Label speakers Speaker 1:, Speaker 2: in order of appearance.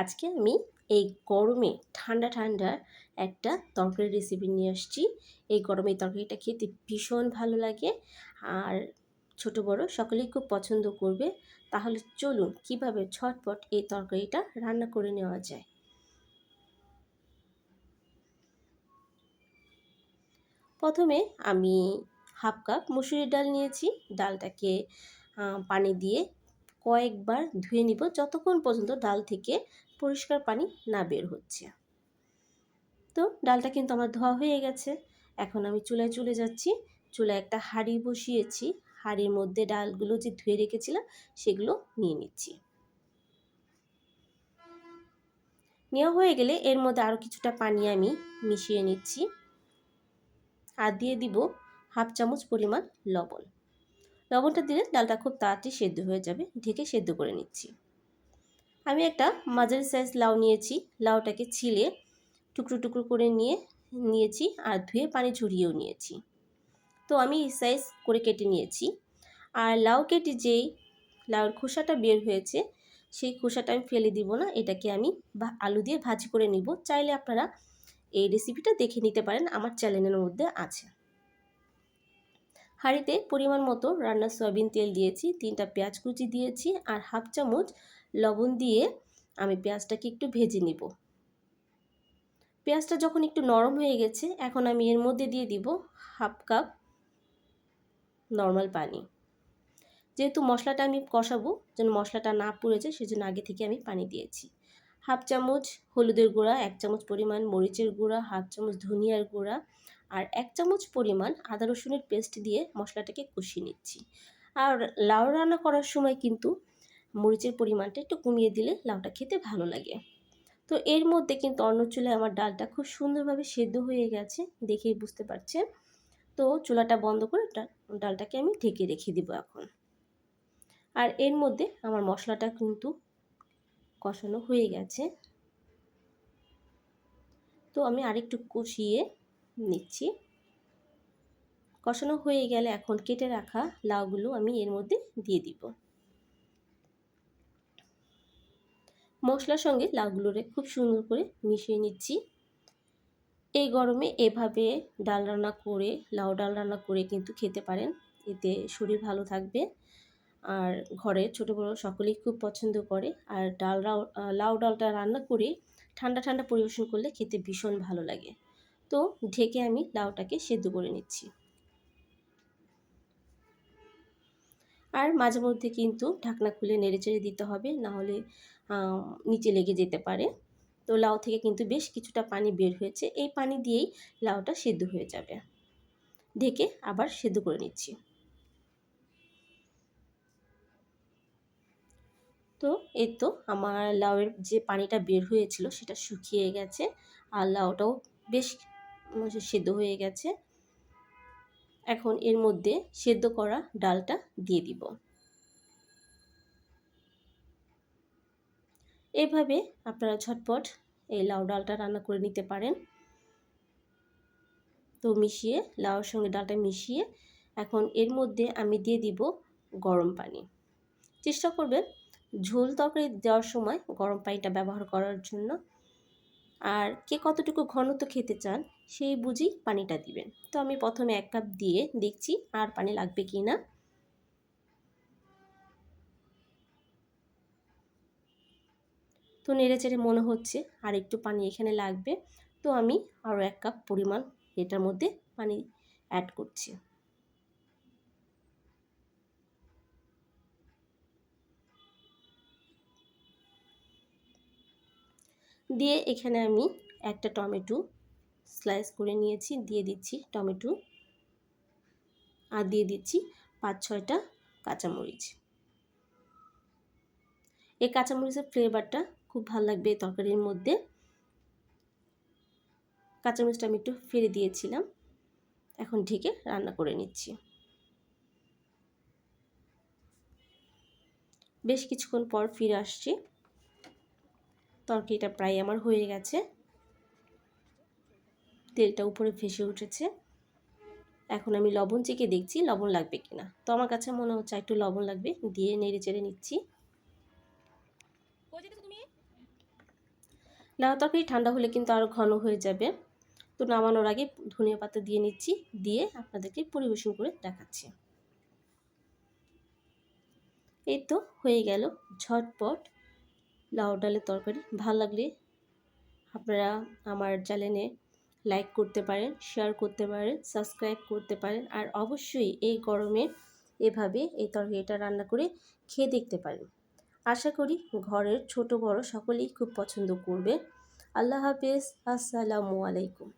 Speaker 1: আজকে আমি এই গরমে ঠান্ডা ঠান্ডা একটা তরকারি রেসিপি নিয়ে আসছি। এই গরমে তরকারিটা খেতে ভীষণ ভালো লাগে আর ছোট, বড় সকলেই খুব পছন্দ করবে। তাহলে চলুন কীভাবে ছটপট এই তরকারিটা রান্না করে নেওয়া যায়। প্রথমে আমি হাফ কাপ মুসুরির ডাল নিয়েছি। ডালটাকে পানি দিয়ে কয়েকবার ধুয়ে নিব যতক্ষণ পর্যন্ত ডাল থেকে পরিষ্কার পানি না বের হচ্ছে। তো ডালটা কিন্তু আমার ধোয়া হয়ে গেছে। এখন আমি চুলায় চলে যাচ্ছি। চুলায় একটা হাঁড়ি বসিয়েছি। হাঁড়ির মধ্যে ডালগুলো যে ধুয়ে রেখেছিলাম সেগুলো নিয়ে নিচ্ছি। নেওয়া হয়ে গেলে এর মধ্যে আরও কিছুটা পানি আমি মিশিয়ে নিচ্ছি। আর দিয়ে দিব হাফ চামচ পরিমাণ লবণ। লবণটা দিলে ডালটা খুব তাড়াতাড়ি সেদ্ধ হয়ে যাবে। ঢেকে সেদ্ধ করে নিচ্ছি। আমি একটা মাঝারি সাইজ লাউ নিয়েছি। লাউটাকে ছিলে টুকরো টুকরো করে নিয়ে, নিয়েছি আর ধুয়ে পানি ঝরিয়েও নিয়েছি। তো আমি এই সাইজ করে কেটে নিয়েছি। আর লাউ কেটে যেই লাউর খোসাটা বের হয়েছে, সেই খোসাটা আমি ফেলে দিব না। এটাকে আমি আলু দিয়ে ভাজি করে নিব। চাইলে আপনারা এই রেসিপিটা দেখে নিতে পারেন। আমার চ্যানেলের মধ্যে আছে। হাঁড়িতে পরিমাণ মতো রান্নার সয়াবিন তেল দিয়েছি, তিনটা পেঁয়াজ কুচি দিয়েছি আর হাফ চামচ লবণ দিয়ে আমি পেঁয়াজটাকে একটু ভেজে নিব। পেঁয়াজটা যখন একটু নরম হয়ে গেছে, এখন আমি এর মধ্যে দিয়ে দিব হাফ কাপ নর্মাল পানি। যেহেতু মশলাটা আমি কষাবো, যেন মশলাটা না পুড়ে যায়, সেজন্য আগে থেকে আমি পানি দিয়েছি। হাফ চামচ হলুদের গুঁড়া, এক চামচ পরিমাণ মরিচের গুঁড়া, হাফ চামচ ধনিয়ার গুঁড়া আর এক চামচ পরিমাণ আদা রসুনের পেস্ট দিয়ে মশলাটাকে কষিয়ে নিচ্ছি। আর লাউ রান্না করার সময় কিন্তু মরিচের পরিমাণটা একটু কমিয়ে দিলে লাউটা খেতে ভালো লাগে। তো এর মধ্যে কিন্তু অন্য চুলায় আমার ডালটা খুব সুন্দরভাবে সেদ্ধ হয়ে গেছে, দেখেই বুঝতে পারছেন। তো চুলাটা বন্ধ করে ডালটাকে আমি ঢেকে রেখে দিব এখন। আর এর মধ্যে আমার মশলাটা কিন্তু কষানো হয়ে গেছে। তো আমি আরেকটু কষিয়ে নিচ্ছি। কষানো হয়ে গেলে এখন কেটে রাখা লাউগুলো আমি এর মধ্যে দিয়ে দিব। মশলার সঙ্গে লাউগুলোরে খুব সুন্দর করে মিশিয়ে নিচ্ছি। এই গরমে এভাবে ডাল রান্না করে, লাউ ডাল রান্না করে কিন্তু খেতে পারেন। এতে শরীর ভালো থাকবে। আর ঘরে ছোটো বড়ো সকলেই খুব পছন্দ করে। আর ডাল লাউ ডালটা রান্না করে ঠান্ডা ঠান্ডা পরিবেশন করলে খেতে ভীষণ ভালো লাগে। তো ঢেকে আমি লাউটাকে সেদ্ধ করে নিচ্ছি। আর মাঝে মধ্যে কিন্তু ঢাকনা খুলে নেড়ে চেড়ে দিতে হবে নাহলে নিচে লেগে যেতে পারে। তো লাউ থেকে কিন্তু বেশ কিছুটা পানি বের হয়েছে, এই পানি দিয়েই লাউটা সেদ্ধ হয়ে যাবে। ঢেকে আবার সেদ্ধ করে নিচ্ছি। তো এই তো আমার লাউয়ের যে পানিটা বের হয়েছিল সেটা শুকিয়ে গেছে। আর লাউটাও বেশ সেদ্ধ হয়ে গেছে। এখন এর মধ্যে সেদ্ধ করা ডালটা দিয়ে দিব। এভাবে আপনারা ঝটপট এই লাউ ডালটা রান্না করে নিতে পারেন। তো মিশিয়ে লাউর সঙ্গে ডালটা মিশিয়ে এখন এর মধ্যে আমি দিয়ে দিব গরম পানি। চেষ্টা করবেন ঝোল তরকারি দেওয়ার সময় গরম পানিটা ব্যবহার করার জন্য। আর কে কতটুকু ঘনত্ব খেতে চান, সেই বুঝি পানিটা দিবেন। তো আমি প্রথমে এক কাপ দিয়ে দেখছি আর পানি লাগবে কি না। তো নেড়ে চেড়ে মনে হচ্ছে আর একটু পানি এখানে লাগবে। তো আমি আরও এক কাপ পরিমাণ এটার মধ্যে পানি অ্যাড করছি। দিয়ে এখানে আমি একটা টমেটো স্লাইস করে নিয়েছি, দিয়ে দিচ্ছি টমেটো আর দিয়ে দিচ্ছি পাঁচ ছয়টা কাঁচামরিচ। এই কাঁচামরিচের ফ্লেভারটা খুব ভালো লাগবে এই তরকারির মধ্যে। কাঁচামরিচটা আমি একটু ফেলে দিয়েছিলাম, এখন ঢেকে রান্না করে নিচ্ছি। বেশ কিছুক্ষণ পর ফিরে আসছি। তরকারিটা প্রায় আমার হয়ে গেছে। তেলটা উপরে ভেসে উঠেছে। এখন আমি লবণ চেকে দেখছি লবণ লাগবে কিনা। তো আমার কাছে মনে হচ্ছে একটু লবণ লাগবে দিয়ে নেড়ে চেড়ে নিচ্ছি। লাউ তরকারি ঠান্ডা হলে কিন্তু আরও ঘন হয়ে যাবে। তো নামানোর আগে ধনিয়া পাতা দিয়ে নিচ্ছি দিয়ে আপনাদেরকে পরিবেশন করে দেখাচ্ছি। এই তো হয়ে গেল ঝটপট লাউ ডালের তরকারি ভালো লাগলে আপনারা আমার চ্যানেলে লাইক করতে পারেন শেয়ার করতে পারেন সাবস্ক্রাইব করতে পারেন আর অবশ্যই এই গরমে এভাবে এই তরকারিটা রান্না করে খেয়ে দেখতে পারেন। আশা করি ঘরের ছোট বড় সকলেই খুব পছন্দ করবে আল্লাহ হাফেজ। আসসালামু আলাইকুম।